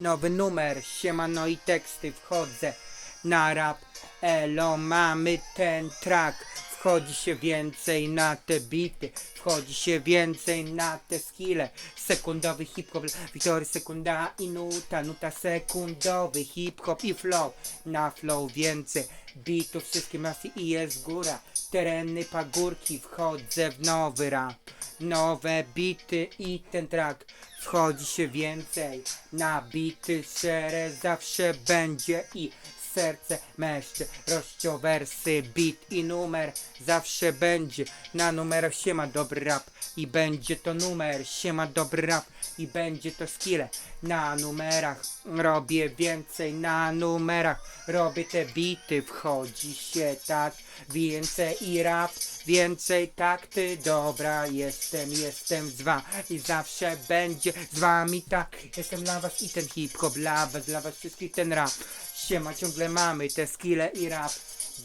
Nowy numer, siemano i teksty, wchodzę na rap. Elo, mamy ten track Wchodzi się więcej na te bity Wchodzi się więcej na te skille. Sekundowy hip-hop, Wiktory sekunda i nuta Nuta sekundowy hip-hop i flow. Na flow więcej bitów, wszystkie masy i jest góra. Tereny, pagórki, wchodzę w nowy rap. Nowe bity i ten track Wchodzi się więcej. Na bity szere zawsze będzie i serce meszczy rozciowersy, bit i numer. Zawsze będzie na numerach się ma dobry rap. I będzie to numer się ma dobry rap. I będzie to skille na numerach. Robię więcej na numerach. Robię te bity wchodzi się tak. Więcej i rap więcej takty. Dobra jestem jestem z wami i zawsze będzie z wami tak. Jestem dla was i ten hip hop dla was dla was wszystkich ten rap siema ciągle mamy te skille i rap.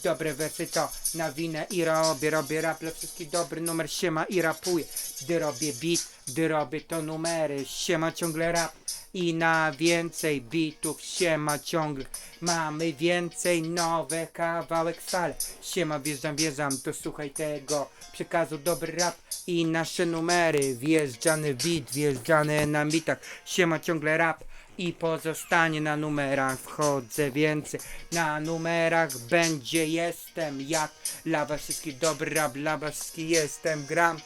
Dobre wersy to na winę i robię, robię rap. Dla wszystkich dobry numer siema i rapuję. Gdy robię beat, gdy robię to numery. Siema ciągle rap i na więcej bitów. Siema ciągle Mamy więcej nowe kawałek stale Siema wjeżdżam, wjeżdżam, to słuchaj tego przekazu. Dobry rap i nasze numery. Wjeżdżany beat, wjeżdżany na bitach Siema ciągle rap i pozostanie na numerach. Wchodzę więcej. Na numerach będzie jestem jak dla was wszystkich dla was wszystkich jestem gram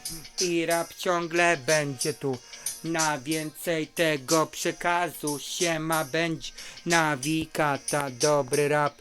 i rap ciągle będzie tu. Na więcej tego przekazu siema będzie nawikata. Dobry rap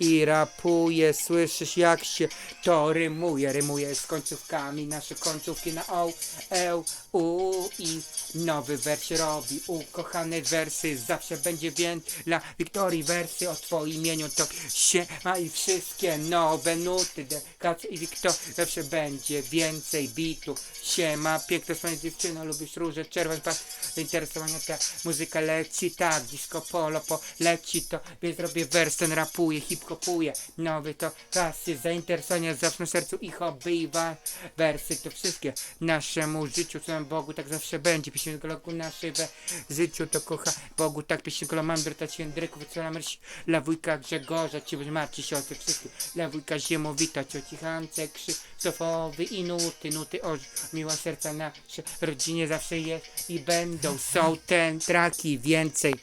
i rapuje, słyszysz jak się to rymuje, rymuje z końcówkami, nasze końcówki na o, e, u i nowy wers się robi, ukochane wersy, zawsze będzie więcej dla Wiktorii. Wersy o twoim imieniu, to się ma i wszystkie nowe nuty, dekacje i Wiktor, zawsze będzie więcej bitów, się ma piękna swoja dziewczyna, lubisz róże, czerwony pas, zainteresowania ta muzyka leci, tak, disco polo poleci to, więc robię wers, ten rapuje, hip-hopuje, nowy to pasy, zainteresowania zawsze na sercu ich obywa, wersy to wszystkie naszemu życiu, całemu Bogu, tak zawsze będzie, pieśń gologu naszej we życiu to kocha Bogu, tak pieśń golo mam drotać jędryków, wycela mersi, dla wujka Grzegorza, ci martwi się o te wszystkie, dla wujka Ziemowita, cioci Hance, Krzysztofowy i nuty, nuty o miła serca nasze rodzinie zawsze jest i będą, są ten traki więcej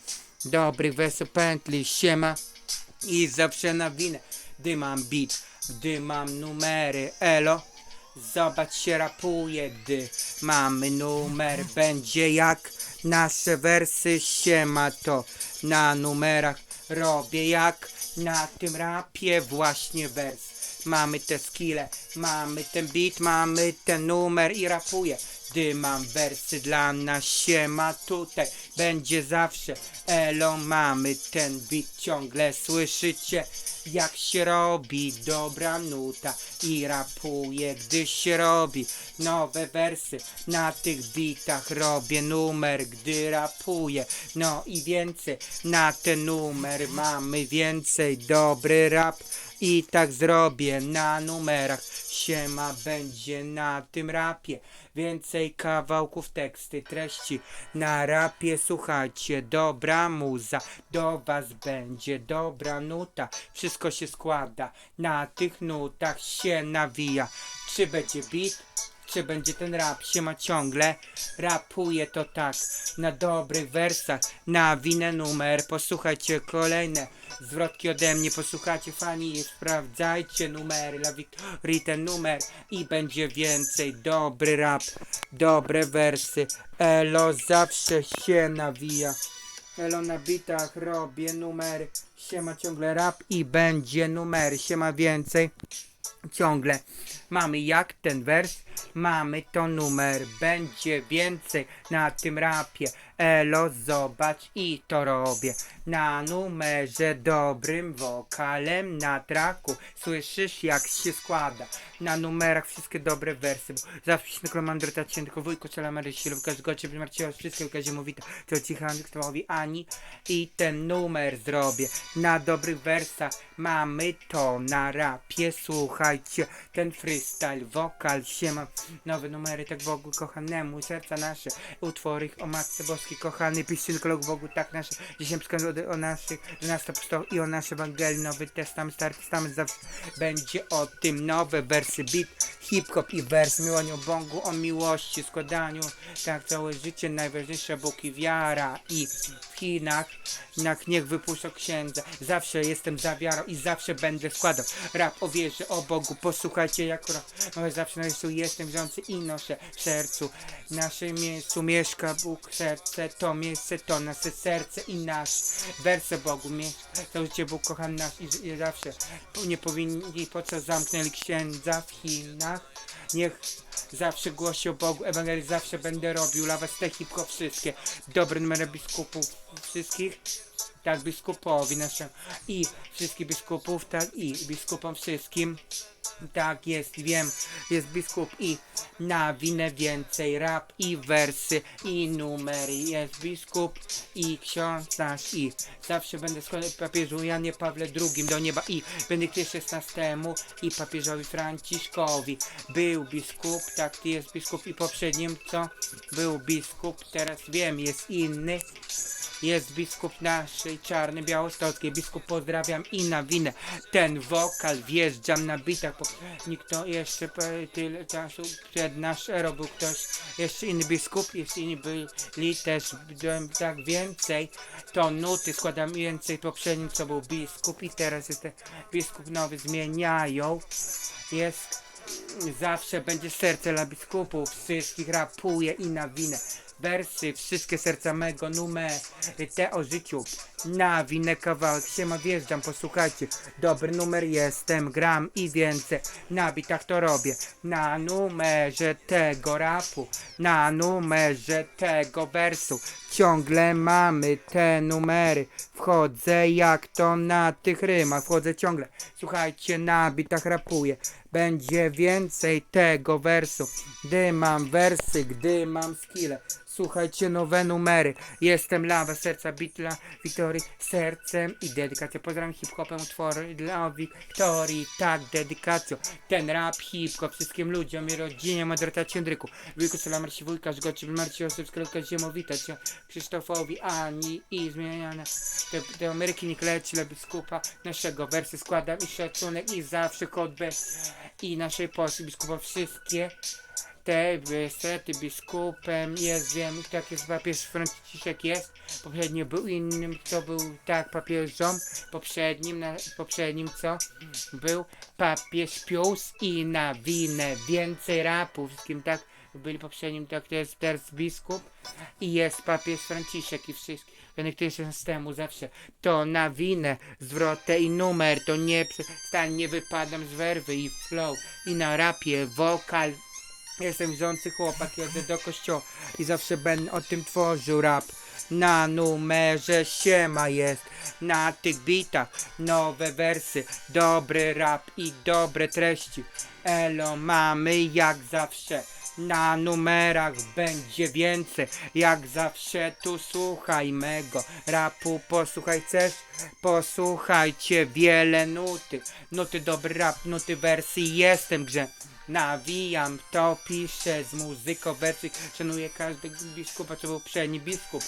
dobrych wersów pętli, siema i zawsze na winę, gdy mam beat, gdy mam numery, elo. Zobacz się rapuje, gdy mamy numer. Będzie jak nasze wersy się ma to Na numerach. Robię jak na tym rapie właśnie wers. Mamy te skille, mamy ten beat, mamy ten numer i rapuję gdy mam wersy dla nas się ma tutaj Będzie zawsze elo. Mamy ten beat ciągle słyszycie jak się robi dobra nuta. I rapuje gdy się robi nowe wersy. Na tych bitach robię numer gdy rapuję. No i więcej na ten numer mamy więcej dobry rap i tak zrobię na numerach. Siema będzie na tym rapie. Więcej kawałków teksty treści na rapie. Słuchajcie dobra muza. Do was będzie dobra nuta. Wszystko się składa na tych nutach. Się nawija. Czy będzie beat? Czy będzie ten rap? Się ma ciągle rapuje to tak. Na dobrych wersach. Na winę numer. Posłuchajcie kolejne zwrotki ode mnie posłuchajcie fani sprawdzajcie numery. Dla Wiktorii ten numer i będzie więcej. Dobry rap dobre wersy. Elo zawsze się nawija. Elo na bitach robię numery Siema ciągle rap i będzie numery Siema więcej. Ciągle. Mamy jak ten wers, mamy to numer, będzie więcej na tym rapie. Elo, zobacz i to robię. Na numerze dobrym wokalem na traku. Słyszysz jak się składa. Na numerach wszystkie dobre wersy. Bo zawsze się tylko mam drotać się tylko wujku, czela Marysi, Lubka Zgocie, Marcieła, wszystkie Łukasz Ziemowita, to cicha Andrzej Ani. I ten numer zrobię. Na dobrych wersach mamy to na rapie. Słuchajcie, ten freestyle, wokal, siema. Nowe numery, tak ogóle kochanemu, serca nasze utwory o Matce Boskiej, kochany piosenkolog Bogu, tak nasze, dzisiaj wskazuję o naszych, że nas i o nasze Ewangelii, Nowy Testament, Stary Testament, zawsze będzie o tym nowe wersy, beat, hip-hop i wers, miłowaniu Bogu, o miłości, składaniu, tak całe życie, najważniejsze Bóg i wiara. I w Chinach, na niech wypuszczą księdza, zawsze jestem za wiarą i zawsze będę składał. Rap o wierze, o Bogu, posłuchajcie jak no zawsze na miejscu jestem wziący i noszę w sercu, w naszym miejscu mieszka Bóg, serce, to miejsce, to nasze serce i nasz, werse Bogu to życie Bóg kochany nasz i, i zawsze nie powinni, po co zamknęli księdza w Chinach, niech zawsze głosi o Bogu, Ewangelii zawsze będę robił, lawa te hip-hop wszystkie, dobre numery biskupów wszystkich, tak biskupowi naszym i wszystkich biskupów, tak i biskupom wszystkim. Tak jest, wiem, jest biskup i na winę więcej rap i wersy i numery. Jest biskup i ksiądz nasz i zawsze będę składał papieżu Janie Pawle II do nieba i Benedykcie XVI i papieżowi Franciszkowi. Był biskup, tak jest biskup i poprzednim co? Był biskup, teraz wiem, jest inny. Jest biskup naszej czarny białostockiej. Biskup pozdrawiam i na winę. Ten wokal wjeżdżam na bitach, bo nikt to jeszcze tyle czasu przed nasz ero był ktoś, jeszcze inny biskup, jeszcze inni byli też tak więcej. To nuty składam więcej poprzednim co był biskup i teraz jest biskup nowy zmieniają. Jest Zawsze będzie serce dla biskupów, wszystkich rapuje i na winę. Wersy, wszystkie serca mego, numery, te o życiu. Na winę kawałek, siema wjeżdżam, posłuchajcie. Dobry numer jestem, gram i więcej. Na bitach to robię. Na numerze tego rapu, na numerze tego wersu. Ciągle mamy te numery. Wchodzę jak to na tych rymach, wchodzę ciągle. Słuchajcie, na bitach rapuję. Będzie więcej tego wersu. Gdy mam wersy, gdy mam skille. Słuchajcie, nowe numery. Jestem lawa, serca bitla, Sercem i dedykacją. Pozdrawiam hip-hopem utwory dla Wiktorii. Tak, dedykacją. Ten rap, hip-hop wszystkim ludziom i rodzinie Madrata Ciędryku. Wujku Sola Marci Wujka, Żgoci, Marci Osób, Skrelka Ziemowita, Krzysztofowi, Ani i zmieniane. Te, te Ameryki nie kleci dla biskupa naszego wersy składam i szacunek i zawsze chodbę i naszej Polski biskupa wszystkie te wysety biskupem jest, wiem, tak jest papież Franciszek jest, poprzednio był innym, to był tak papieżom, poprzednim, na, poprzednim co, był papież Pius i na winę. Więcej rapu, wszystkim tak, byli poprzednim, tak to jest teraz biskup? I jest papież Franciszek i wszystkich. Benedykty z temu zawsze. To na winę, zwrotę i numer, to nie przestań, nie wypadam z werwy i flow. I na rapie, wokal, Jestem wziący chłopak, jedę do kościoła i zawsze będę o tym tworzył rap. Na numerze siema jest, na tych bitach nowe wersy, dobry rap i dobre treści. Elo mamy jak zawsze, na numerach będzie więcej, jak zawsze tu słuchaj mego rapu, posłuchaj chcesz? Posłuchajcie wiele nuty, nuty dobry rap, nuty wersy, jestem grze. Nawijam to, piszę z muzyką wersy, szanuję każdego biskupa, co był przedni biskup.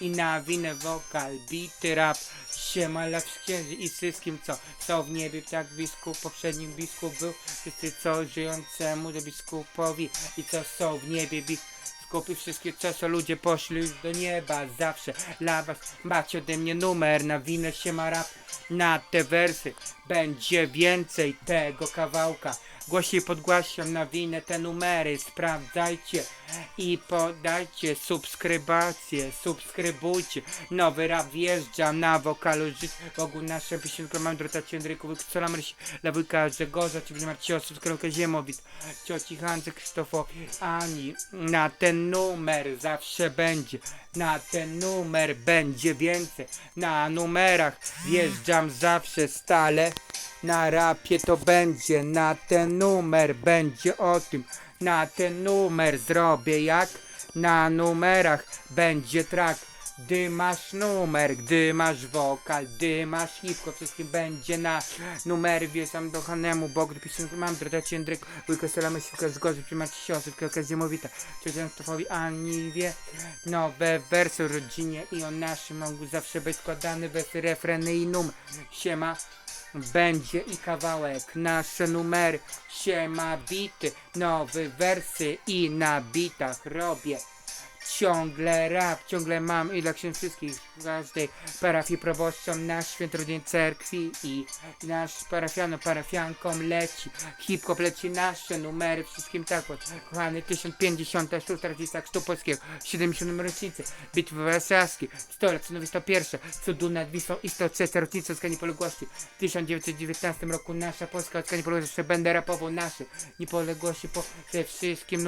I na winę wokal, bity rap, siema dla księży i wszystkim, co są w niebie, tak biskup, poprzedni biskup był, wszyscy co żyjącemu do biskupowi. I co są w niebie, biskup. Kupi wszystkie co są ludzie poszli już do nieba. Zawsze dla was macie ode mnie numer. Na winę się ma rap. Na te wersy będzie więcej tego kawałka głośniej podgłaszam na winę te numery sprawdzajcie i podajcie subskrybację subskrybujcie. Nowy rap wjeżdża na wokalu żyć Bogu nasze piosenko mam drota Ciędryku co nam rysi dla wujka Grzegorza czy Marciosów skromkę Ziemowit. Cioci Hanzy Krzysztofowi Ani na ten numer zawsze będzie na ten numer będzie więcej. Na numerach wjeżdżam zawsze stale na rapie to będzie na ten numer będzie o tym. Na ten numer zrobię jak na numerach będzie track Gdy masz numer, gdy masz wokal, gdy masz hipko, wszystkim będzie na numer. Wiesam do Hanemu, bo gdy piszę, mam drodacie Jędryk, wujko selamy siłkę zgodzi, przyjmacie siostry, kilka zimowita, Krzysztofowi ani wie, nowe wersy rodzinie i o naszym mogą zawsze być składane wersy, refreny i numer, siema, będzie i kawałek, nasze numery, siema bity, nowe wersy i na bitach robię. Ciągle rap, ciągle mam i dla księży wszystkich w każdej parafii proboszczom nasz świętorodnie cerkwi i nasz parafiano parafiankom leci. Hip-hop leci nasze numery, wszystkim tak od kochany 1056 rocznica Chrztu Polskiego, 70 rocznicy Bitwy Warszawskiej, 100 lat, stanowi 101, cudu nad Wisłą i 103 rocznica odzyskania niepodległości. W 1919 roku nasza Polska odzyskała niepodległości, będę rapował nasze niepodległości po ze wszystkim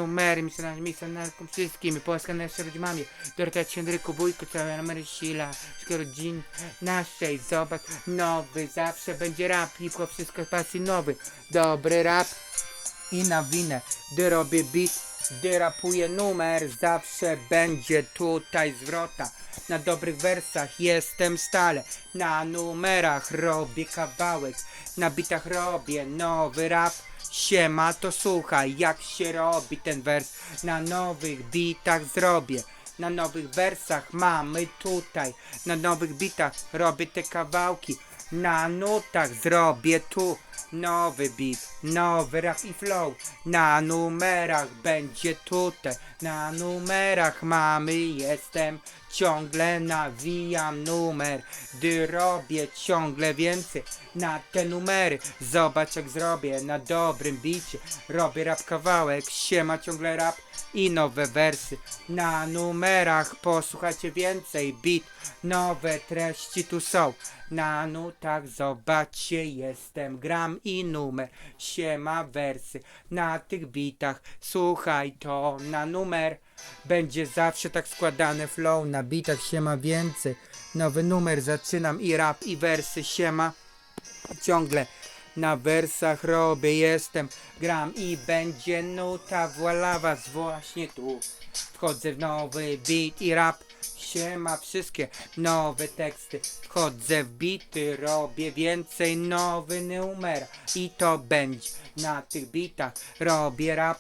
misjonariuszom, misjonarkom wszystkimi, Polska nasza rodzimami, Dorota Ciędryku, wujku, całej Amery Sila, wszystkie rodzin naszej, zobacz, nowy, zawsze będzie rap, hip-hop, wszystko z pasji nowy, dobry rap i na winę, gdy robię beat, gdy rapuję numer, zawsze będzie tutaj zwrota. Na dobrych wersach jestem stale, na numerach robię kawałek, na bitach robię nowy rap. Siema, to słuchaj, jak się robi ten wers, na nowych bitach zrobię. Na nowych wersach mamy tutaj, na nowych bitach robię te kawałki. Na nutach zrobię tu nowy beat, nowy rap i flow. Na numerach będzie tutaj, na numerach mamy jestem. Ciągle nawijam numer, gdy robię ciągle więcej na te numery. Zobacz jak zrobię na dobrym bicie. Robię rap kawałek, siema ciągle rap i nowe wersy. Na numerach posłuchajcie więcej beat, nowe treści tu są. Na nutach zobaczcie jestem, gram i numer, siema wersy. Na tych bitach słuchaj to na numer. Będzie zawsze tak składane flow, na bitach siema więcej. Nowy numer zaczynam i rap i wersy siema ciągle na wersach robię, jestem, gram i będzie nuta dla was właśnie tu. Wchodzę w nowy beat i rap, siema wszystkie nowe teksty. Wchodzę w bity, robię więcej nowy numer i to będzie na tych bitach. Robię rap,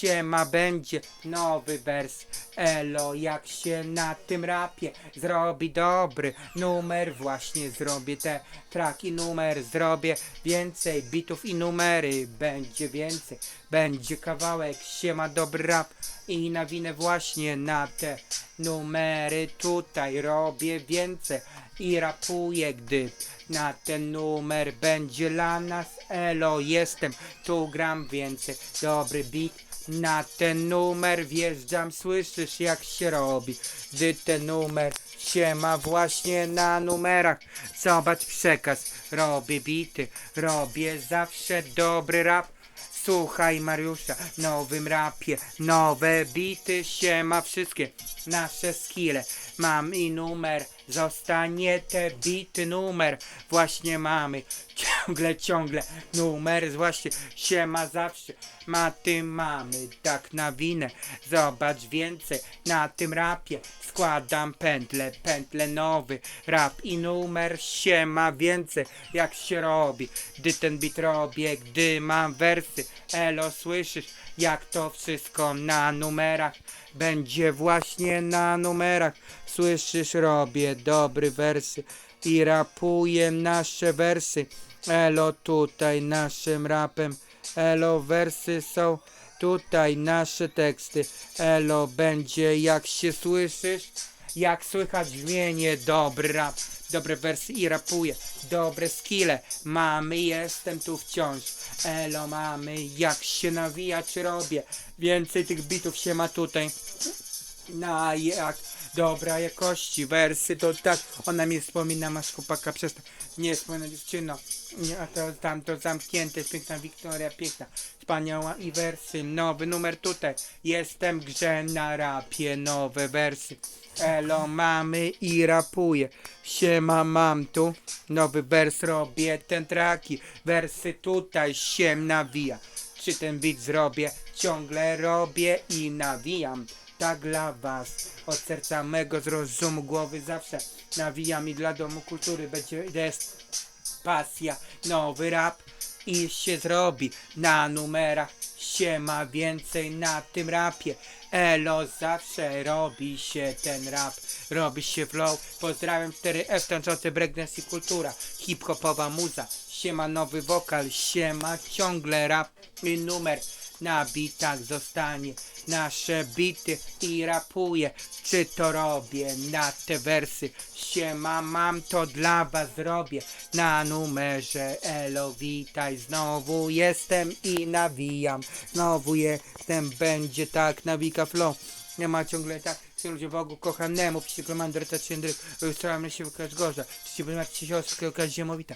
siema będzie nowy wers. Elo, jak się na tym rapie zrobi dobry numer, właśnie zrobię te track i numer, zrobię więcej bitów i numery, będzie więcej, będzie kawałek, siema dobry rap i nawinę właśnie na te numery, tutaj robię więcej i rapuję, gdy na ten numer będzie dla nas. Elo, jestem, tu gram więcej, dobry beat na ten numer wjeżdżam, słyszysz jak się robi. Gdy ten numer się ma właśnie na numerach. Zobacz przekaz, robię bity, robię zawsze dobry rap. Słuchaj Mariusza, nowym rapie, nowe bity się ma wszystkie. Nasze skille. Mam i numer, zostanie te bity numer. Właśnie mamy, ciągle, ciągle numer, właśnie się ma zawsze. Ma tym mamy, tak na winę. Zobacz więcej na tym rapie. Składam pętle, pętle nowy rap i numer się ma więcej. Jak się robi, gdy ten bit robię, gdy mam wersy. Elo, słyszysz, jak to wszystko na numerach będzie właśnie na numerach. Słyszysz, robię dobry wersy i rapuję nasze wersy. Elo, tutaj naszym rapem. Elo, wersy są tutaj nasze teksty. Elo, będzie jak się słyszysz. Jak słychać brzmienie, dobry rap, dobre wersy i rapuję, dobre skille, mamy, jestem tu wciąż, elo mamy, jak się nawijać robię, więcej tych bitów się ma tutaj, na jak dobra jakości wersy, to tak, ona mi wspomina, masz chłopaka, przestań, nie wspomina dziewczyno, nie, a to tam to zamknięte, jest piękna Wiktoria, piękna, wspaniała i wersy, nowy numer tutaj, jestem grze na rapie, nowe wersy, elo mamy i rapuję, siema mam tu, nowy wers robię, ten traki, wersy tutaj się nawija, czy ten beat zrobię, ciągle robię i nawijam, tak dla was. Od serca mego, z rozumu głowy zawsze nawijam i dla domu kultury. Będzie jest pasja, nowy rap i się zrobi na numerach się ma więcej na tym rapie. Elo zawsze robi się ten rap. Robi się flow. Pozdrawiam 4F tańczący breakdance i kultura. Hip-hopowa muza. Siema nowy wokal. Siema ciągle rap i numer na bitach zostanie nasze bity i rapuję Czy to robię na te wersy? Siema mam to dla was robię Na numerze. Elo witaj Znowu jestem i nawijam. Znowu jestem będzie tak nawika flow. Nie ma ciągle tak, że ludzie Bogu kochanemu, psychomander, taciendry, staramy się wykrać gorza, czy będą jak siostry, okazja ziemowita,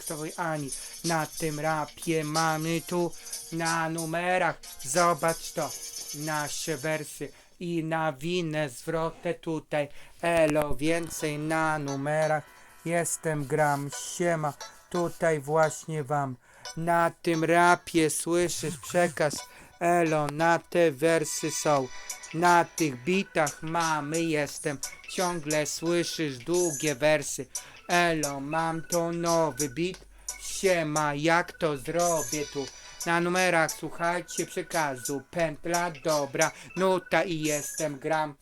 chtowej Ani, na tym rapie mamy tu, na numerach, zobacz to, nasze wersy i na winę zwrotę tutaj, elo, więcej na numerach, jestem gram, siema, tutaj właśnie wam, na tym rapie słyszysz przekaz, elo, na te wersy są, na tych bitach mamy jestem, ciągle słyszysz długie wersy. Elo, mam to nowy bit, siema, jak to zrobię tu? Na numerach słuchajcie przekazu, pętla dobra, nuta i jestem gram.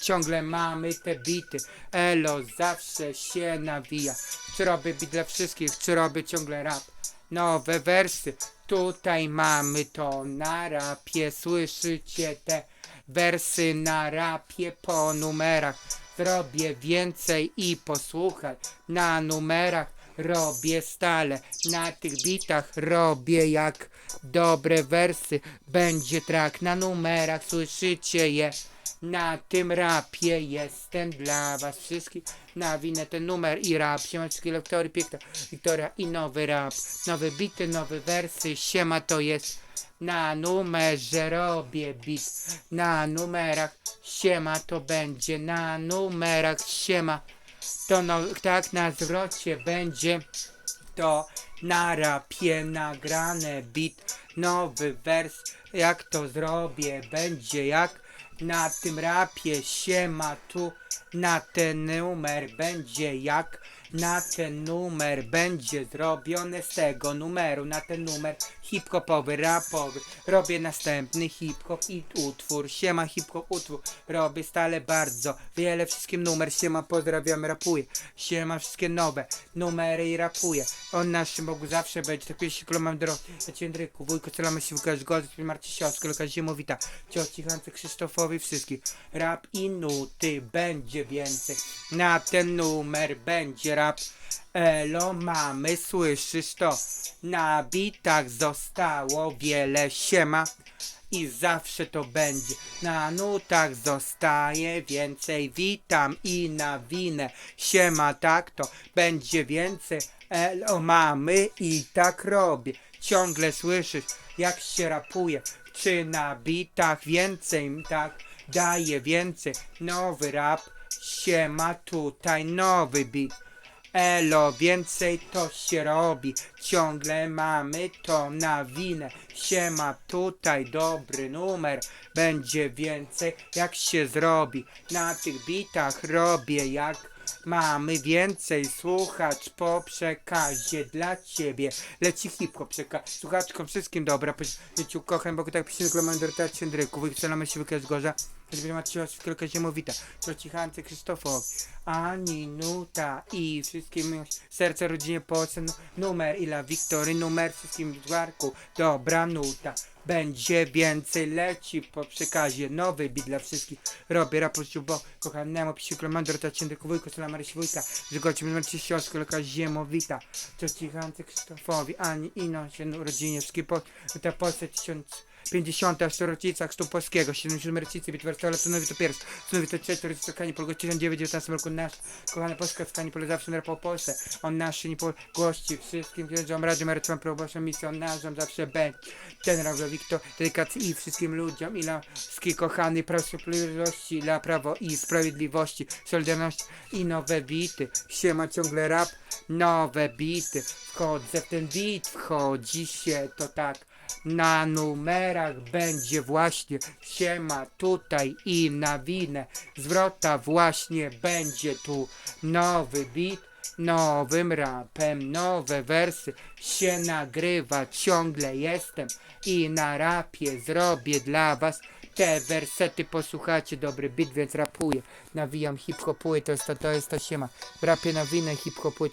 Ciągle mamy te bity, elo, zawsze się nawija. Czy robię bit dla wszystkich, czy robię ciągle rap? Nowe wersy, tutaj mamy to na rapie, słyszycie te wersy na rapie po numerach. Zrobię więcej i posłuchaj. Na numerach robię stale. Na tych bitach robię jak dobre wersy. Będzie trak na numerach, słyszycie je. Na tym rapie jestem dla was wszystkich. Nawinę ten numer i rap. Siemaczki lektory piękna. Wiktoria i nowy rap. Nowe bity, nowe wersy. Siema to jest. Na numerze robię bit. Na numerach siema to będzie. Na numerach siema. To no, tak na zwrocie będzie. To na rapie nagrane bit. Nowy wers. Jak to zrobię? Będzie jak na tym rapie siema tu. Na ten numer będzie jak na ten numer będzie zrobione z tego numeru na ten numer hip-hopowy, rapowy. Robię następny hip-hop i utwór. Siema hip-hop utwór. Robię stale bardzo wiele wszystkim numer. Siema pozdrawiam, rapuję. Siema wszystkie nowe numery i rapuję. On naszym Bogu zawsze będzie. Tak jeśli mam drogi. Ja cię Andryku, wujko, celamy się Łukasz Gold, Marci Siostry, Lukasz Ziemowita, cioci Hance Krzysztofowi, wszystkich. Rap i nuty będzie więcej. Na ten numer będzie rap. Elo mamy, słyszysz to? Na bitach zostało wiele siema i zawsze to będzie. Na nutach zostaje więcej, witam i na winę. Siema, tak to będzie więcej. Elo mamy i tak robię. Ciągle słyszysz, jak się rapuje. Czy na bitach więcej, tak daje więcej. Nowy rap, siema tutaj nowy bit. Elo, więcej to się robi. Ciągle mamy to na winę. Siema, tutaj dobry numer. Będzie więcej, jak się zrobi. Na tych bitach robię jak mamy więcej. Słuchacz po przekazie dla ciebie. Leci hip-hop przekaz. Słuchaczkom wszystkim dobra. Życiu kocham, bo tak pisane Glomander Tacjendryku. Wychcelamy się wykaz gorza. Mać się kilka ziemowita. Cichance Krzysztofowi. Ani Nuta i wszystkim serce rodzinie Polsce nu- numer i dla Wiktory numer wszystkim Dwarku. Dobra nuta. Będzie więcej leci po przekazie nowy bit dla wszystkich. Robię raport bo kochanemu pisiu Klomandor Tacjendryku Wujku Sola Marysi Wujka. Zgodzimy macie siostrę Loka Ziemowita. Cichance Krzysztofowi. Ani Ino się rodzinie wszystkie po ta Polsce tysiąc 50 rocznicach chrztu polskiego, 70 rocznicy bitwy Warszawia, stanowi to pierwszy, stanowi to trzeci rocznica skani Polgo 1919 roku nasz, kochana Polska skani Pol zawsze narapał Polsce, on nasz nie po gości wszystkim księżom, radziom, erytrom, probowaszą misjonarzom, zawsze będzie, Ravel Wiktor, dedykacji i wszystkim ludziom, i kochanych praw sprawiedliwości, dla prawo i sprawiedliwości, solidarności i nowe bity, siema ciągle rap, nowe bity, wchodzę w ten bit, wchodzi się, to tak, Na numerach będzie właśnie siema tutaj i na winę. Zwrota właśnie będzie tu. Nowy beat nowym rapem, nowe wersy. Się nagrywa, ciągle jestem i na rapie zrobię dla was te wersety, posłuchajcie, dobry beat, więc rapuję, nawijam hip-hopuję, to jest to, to jest to siema, rapie nawinę hip-hopuję,